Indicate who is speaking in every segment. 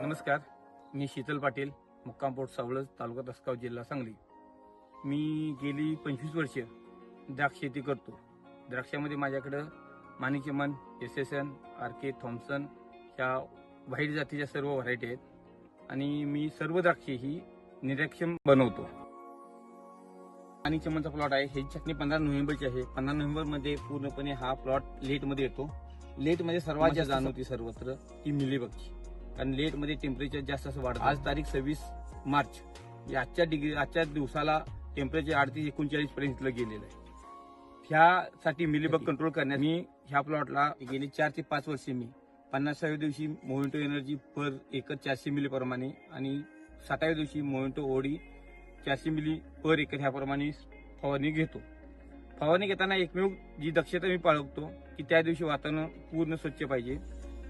Speaker 1: नमस्कार. मी शीतल पाटील मुक्कामपोट सावळज तालुका तसगाव जिल्हा सांगली. मी गेली पंचवीस वर्ष द्राक्ष शेती करतो. द्राक्षामध्ये माझ्याकडं माणिचमन S S N R K Thompson ह्या व्हाईट जातीच्या सर्व व्हरायटी आहेत. आणि मी सर्व द्राक्षे ही निरक्षम बनवतो. आणि चमनचा प्लॉट आहे. ह्याची छाटणी पंधरा नोव्हेंबरची आहे. पंधरा नोव्हेंबरमध्ये पूर्णपणे हा प्लॉट लेटमध्ये येतो. लेटमध्ये सर्वात जास्त जाणवती सर्वत्र ती मिलीबगची. कारण लेटमध्ये टेम्परेचर जास्त असं वाढतं. आज तारीख सव्वीस मार्च. आजच्या डिग्री आजच्या दिवसाला टेम्परेचर अडतीस एकोणचाळीस पर्यंत गेलेलं आहे. ह्यासाठी मिलीबग कंट्रोल करण्यात मी ह्या प्लॉटला गेली चार ते पाच वर्षे मी. पन्नासाव्या दिवशी मोहिंटो एनर्जी पर एकर चारशे मिली प्रमाणे आणि साठाव्या दिवशी मोहिंटो ओडी चारशे मिली पर एकर ह्याप्रमाणे फवारणी घेतो. फवारणी घेताना एकमेव जी दक्षता मी पाळवतो की त्या दिवशी वातावरण पूर्ण स्वच्छ पाहिजे.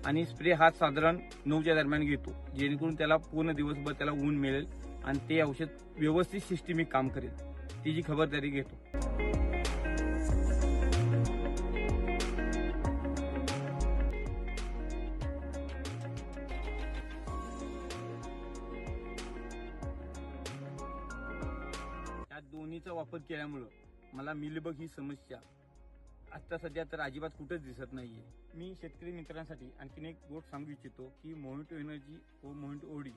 Speaker 1: आणि स्प्रे हा साधारण नऊच्या दरम्यान घेतो जेणेकरून त्याला पूर्ण दिवसभर त्याला ऊन मिळेल आणि ते औषध व्यवस्थित सिस्टमिक काम करेल. तिची खबरदारी घेतो. या दोन्हीचा वापर केल्यामुळं मला मिलीबग ही समस्या आता सध्या तर अजिबात कुठंच दिसत नाहीये. मी शेतकरी मित्रांसाठी आणखीन एक गोष्ट सांगू इच्छितो की मोहिंटो एनर्जी व मोहिंटो ओडी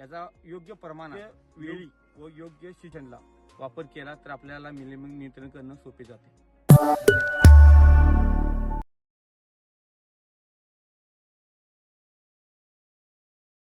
Speaker 1: याचा योग्य प्रमाणात वेळी व योग्य सीजनला वापर केला तर आपल्याला मिलीबग नियंत्रण करणं सोपे जाते.